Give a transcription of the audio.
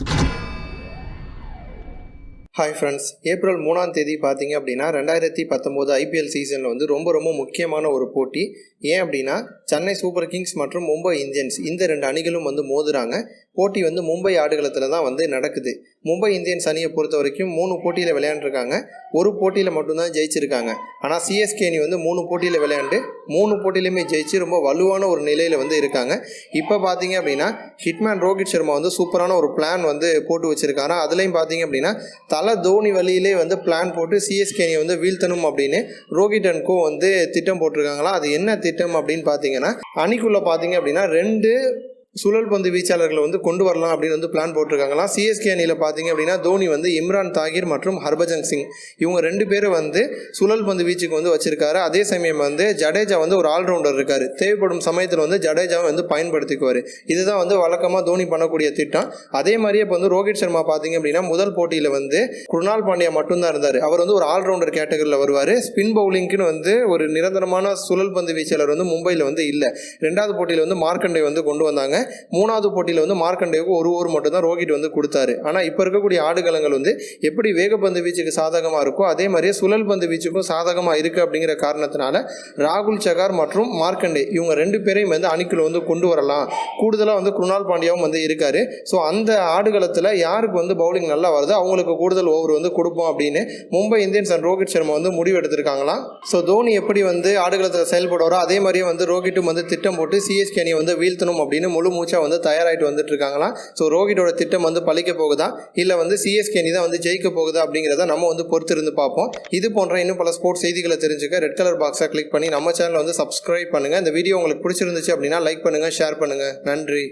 you hi friends April மூணாம் தேதி பார்த்தீங்க அப்படின்னா ரெண்டாயிரத்தி பத்தொம்போது ஐபிஎல் சீசனில் வந்து ரொம்ப ரொம்ப முக்கியமான ஒரு போட்டி. ஏன் அப்படின்னா சென்னை சூப்பர் கிங்ஸ் மற்றும் மும்பை இந்தியன்ஸ் இந்த ரெண்டு அணிகளும் வந்து மோதுறாங்க. போட்டி வந்து மும்பை ஆடுகளத்தில் தான் வந்து நடக்குது. மும்பை இந்தியன்ஸ் அணியை பொறுத்த வரைக்கும் மூணு போட்டியில் விளையாண்டுருக்காங்க. ஒரு போட்டியில் மட்டும்தான் ஜெயிச்சிருக்காங்க. ஆனால் சிஎஸ்கே அணி வந்து மூணு போட்டியில் விளையாண்டு மூணு போட்டியிலுமே ஜெயிச்சு ரொம்ப வலுவான ஒரு நிலையில் வந்து இருக்காங்க. இப்போ பார்த்தீங்க அப்படின்னா ஹிட்மேன் ரோஹித் சர்மா வந்து சூப்பரான ஒரு பிளான் வந்து போட்டு வச்சிருக்காரு. அதுலேயும் பார்த்தீங்க அப்படின்னா தலை தோனி வழியிலே வந்து பிளான் போட்டு சிஎஸ்கே அணியை வந்து வீழ்த்தணும் அப்படின்னு ரோஹித் அண்ட் கோ வந்து திட்டம் போட்டிருக்காங்களா? அது என்ன திட்டம் அப்படின்னு பார்த்தீங்கன்னா அணிக்குள்ளே பார்த்தீங்க அப்படின்னா ரெண்டு சுழல் பந்து வீச்சாளர்களை வந்து கொண்டு வரலாம் அப்படின்னு வந்து பிளான் போட்டிருக்காங்களாம். சிஎஸ்கே அணியில் பார்த்தீங்க அப்படின்னா தோனி வந்து இம்ரான் தாகிர் மற்றும் ஹர்பஜன் சிங். இவங்க ரெண்டு பேரும் வந்து சுழல் பந்து வீச்சுக்கு வந்து வச்சிருக்காரு. அதே சமயம் வந்து ஜடேஜா வந்து ஒரு ஆல்ரவுண்டர் இருக்காரு. தேவைப்படும் சமயத்தில் வந்து ஜடேஜாவை வந்து பயன்படுத்திக்குவார். இதுதான் வந்து வழக்கமாக தோனி பண்ணக்கூடிய திட்டம். அதே மாதிரியே இப்போ வந்து ரோஹித் சர்மா பார்த்தீங்க அப்படின்னா முதல் போட்டியில் வந்து குருணால் பாண்டியா மட்டும்தான் இருந்தார். அவர் வந்து ஒரு ஆல்ரவுண்டர் கேட்டகரியில் வருவார். ஸ்பின் பவுலிங்க்குன்னு வந்து ஒரு நிரந்தரமான சுழல் பந்து வீச்சாளர் வந்து மும்பையில் வந்து இல்லை. ரெண்டாவது போட்டியில் வந்து மார்க்கண்டை வந்து கொண்டு வந்தாங்க. மூணாவது போட்டியில் வந்து மார்க்கண்டேவுக்கு ஒரு ஓவர் மட்டும் தான் ரோஹித் வந்து கொடுத்தாரு. ஆனால் இப்போ இருக்கக்கூடிய ஆடுகளங்கள் வந்து எப்படி வேகப்பந்து வீச்சுக்கு சாதகமாக இருக்கோ அதே மாதிரியே சுழல் பந்து வீச்சுக்கும் சாதகமாக இருக்குது அப்படிங்கிற காரணத்தினால ராகுல் சகார் மற்றும் மார்க்கண்டே இவங்க ரெண்டு பேரையும் வந்து அணிக்குள்ள வந்து கொண்டு வரலாம். கூடுதலாக வந்து குருணால் பாண்டியாவும் வந்து இருக்காரு. ஸோ அந்த ஆடுகளத்தில் யாருக்கு வந்து பவுலிங் நல்லா வருதோ அவங்களுக்கு கூடுதல் ஓவர் வந்து கொடுப்போம் அப்படின்னு மும்பை இந்தியன்ஸ் அண்ட் ரோஹித் சர்மா வந்து முடிவு எடுத்திருக்காங்களாம் ஸோ தோனி எப்படி வந்து ஆடுகளத்தில் செயல்படுவாரோ அதே மாதிரியே வந்து ரோஹிட்டும் வந்து திட்டம் போட்டு சிஎஸ்கே அணியை வந்து வீழ்த்தணும் அப்படின்னு முழு மூச்சாக வந்து தயாராகிட்டு வந்துட்டு இருக்காங்களாம் ஸோ ரோஹிட்டோட திட்டம் வந்து பழிக்க போகுதா? இல்லை வந்து சிஎஸ்கே அணி தான் வந்து ஜெயிக்க போகுதா அப்படிங்கிறத நம்ம வந்து பொறுத்திருந்து பார்ப்போம். இது போன்ற இன்னும் பல ஸ்போர்ட்ஸ் செய்திகளை தெரிஞ்சுக்க ரெட் கலர் பாக்ஸை கிளிக் பண்ணி நம்ம சேனலை வந்து சப்ஸ்கிரைப் பண்ணுங்கள் இந்த வீடியோ உங்களுக்கு பிடிச்சிருந்துச்சு அப்படின்னா லைக் பண்ணுங்கள் ஷேர் பண்ணுங்கள் நன்றி.